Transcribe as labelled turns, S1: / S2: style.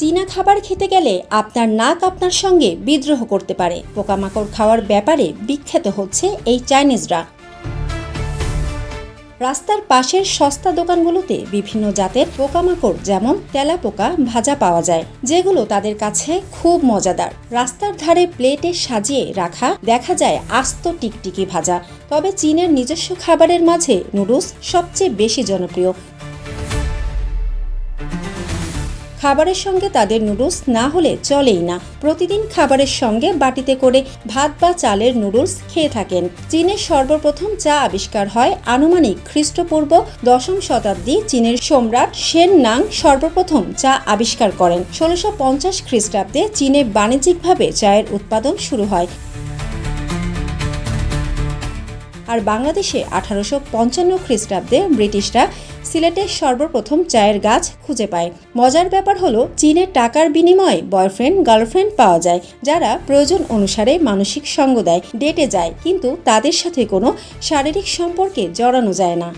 S1: চীনা খাবার খেতে গেলে আপনার নাক আপনার সঙ্গে বিদ্রোহ করতে পারে। পোকামাকড় খাওয়ার ব্যাপারে বিখ্যাত হচ্ছে এই চাইনিজরা। রাস্তার পাশের সস্তা দোকানগুলোতে বিভিন্ন জাতের পোকামাকড় যেমন তেলাপোকা, ভাজা পাওয়া যায়, যেগুলো তাদের কাছে খুব মজাদার। রাস্তার ধারে প্লেটে সাজিয়ে রাখা দেখা যায় আস্ত টিকটিকি ভাজা। তবে চীনের নিজস্ব খাবারের মাঝে নুডলস সবচেয়ে বেশি জনপ্রিয়। খাবারের সঙ্গে তাদের নুডলস না হলে চলেই না। প্রতিদিন খাবারের সঙ্গে বাটিতে করে ভাত বা চালের নুডলস খেয়ে থাকেন। চীনের সর্বপ্রথম চা আবিষ্কার হয় আনুমানিক খ্রিস্টপূর্ব দশম শতাব্দী চীনের সম্রাট সেন নাং সর্বপ্রথম চা আবিষ্কার করেন। ষোলোশো পঞ্চাশ খ্রিস্টাব্দে চীনে বাণিজ্যিকভাবে চায়ের উৎপাদন শুরু হয়। আর বাংলাদেশে আঠারোশো পঞ্চান্ন খ্রিস্টাব্দে ব্রিটিশরা সিলেটে সর্বপ্রথম চায়ের গাছ খুঁজে পায়। মজার ব্যাপার হলো, চীনে টাকার বিনিময়ে বয়ফ্রেন্ড, গার্লফ্রেন্ড পাওয়া যায়, যারা প্রয়োজন অনুসারে মানসিক সঙ্গ দেয়, ডেটে যায়, কিন্তু তাদের সাথে কোনো শারীরিক সম্পর্কে জড়ানো যায় না।